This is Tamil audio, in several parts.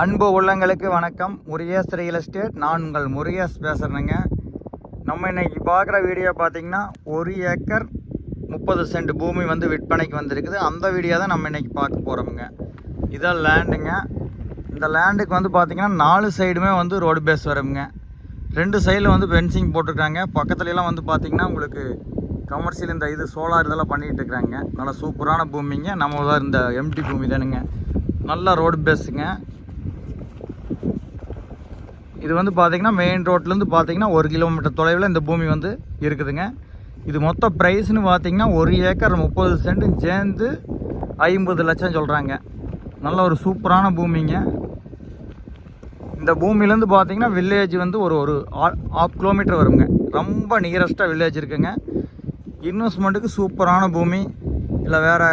அன்பு உள்ளங்களுக்கு வணக்கம். முருகேஷ் ரியல் எஸ்டேட் நான் உங்கள் முருகேஷ் பேசுகிறேங்க நம்ம இன்னைக்கு பார்க்குற வீடியோ பார்த்தீங்கன்னா ஒரு ஏக்கர் முப்பது சென்ட் பூமி வந்து விற்பனைக்கு வந்திருக்குது. அந்த வீடியோ தான் நம்ம இன்றைக்கி பார்க்க போகிறோமுங்க இதான் லேண்டுங்க இந்த லேண்டுக்கு வந்து பார்த்திங்கன்னா நாலு சைடுமே வந்து ரோடு பேஸ் வருங்க. ரெண்டு சைடில் வந்து பென்சிங் போட்டிருக்காங்க. பக்கத்துலலாம் வந்து பார்த்திங்கன்னா உங்களுக்கு கமர்ஷியல் இந்த இது சோலார் இதெல்லாம் பண்ணிகிட்டு இருக்கிறாங்க நல்லா சூப்பரான பூமிங்க. நம்ம தான் இந்த எம்டி பூமி தானுங்க. நல்லா ரோடு பேஸுங்க இது வந்து பார்த்திங்கன்னா மெயின் ரோட்லேருந்து பார்த்தீங்கன்னா ஒரு கிலோமீட்டர் தொலைவில் இந்த பூமி வந்து இருக்குதுங்க. இது மொத்த ப்ரைஸ்னு பார்த்திங்கன்னா ஒரு ஏக்கர் முப்பது சென்ட் சேர்ந்து ஐம்பது லட்சம் சொல்கிறாங்க நல்ல ஒரு சூப்பரான பூமிங்க. இந்த பூமியிலேருந்து பார்த்தீங்கன்னா வில்லேஜ் வந்து ஒரு ஒரு ஆஃப் கிலோமீட்டர் வருங்க. ரொம்ப நியரஸ்ட்டாக வில்லேஜ் இருக்குங்க. இன்வெஸ்ட்மெண்ட்டுக்கு சூப்பரான பூமி. இல்லை வேறு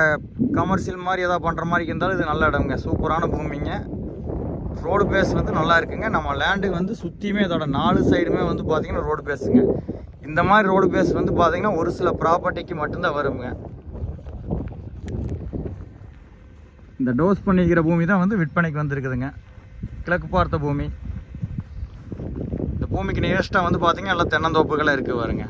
கமர்ஷியல் மாதிரி எதாவது பண்ணுற மாதிரி இருந்தாலும் இது நல்ல இடம்ங்க. சூப்பரான பூமிங்க. ரோடு பேஸ் வந்து நல்லா இருக்குங்க. நம்ம லேண்டுக்கு வந்து சுற்றியுமே இதோட நாலு சைடுமே வந்து பார்த்தீங்கன்னா ரோடு பேஸுங்க இந்த மாதிரி ரோடு பேஸ் வந்து பார்த்தீங்கன்னா ஒரு சில ப்ராப்பர்ட்டிக்கு மட்டும்தான் வருங்க. இந்த டோஸ் பண்ணிக்கிற பூமி தான் வந்து விற்பனைக்கு வந்திருக்குதுங்க. கிழக்கு பார்த்த பூமி. இந்த பூமிக்கு நேஸ்ட்டாக வந்து பார்த்தீங்கன்னா எல்லாம் தென்னந்தோப்புகளாக இருக்குது பாருங்க.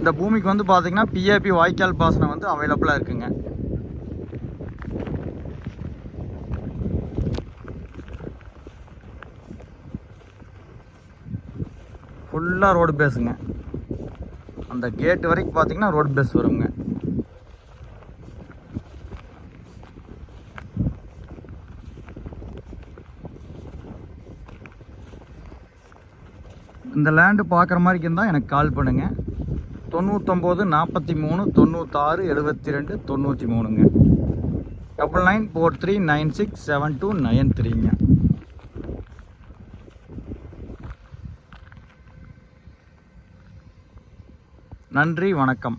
இந்த பூமிக்கு வந்து பார்த்தீங்கன்னா பிஏபி வாய்க்கால் பாசனம் வந்து அவைலபிளாக இருக்குங்க. ஃபுல்லாக ரோடு பேஸுங்க அந்த கேட்டு வரைக்கும் பார்த்தீங்கன்னா ரோடு பேஸ் வருங்க. இந்த லேண்டு பார்க்குற மாதிரி இருந்தால் எனக்கு கால் பண்ணுங்கள் தொண்ணூத்தொம்பது நாற்பத்தி மூணு தொண்ணூத்தாறு எழுபத்தி ரெண்டு தொண்ணூற்றி மூணுங்க double nine four three nine six seven two nine த்ரீங்க நன்றி வணக்கம்.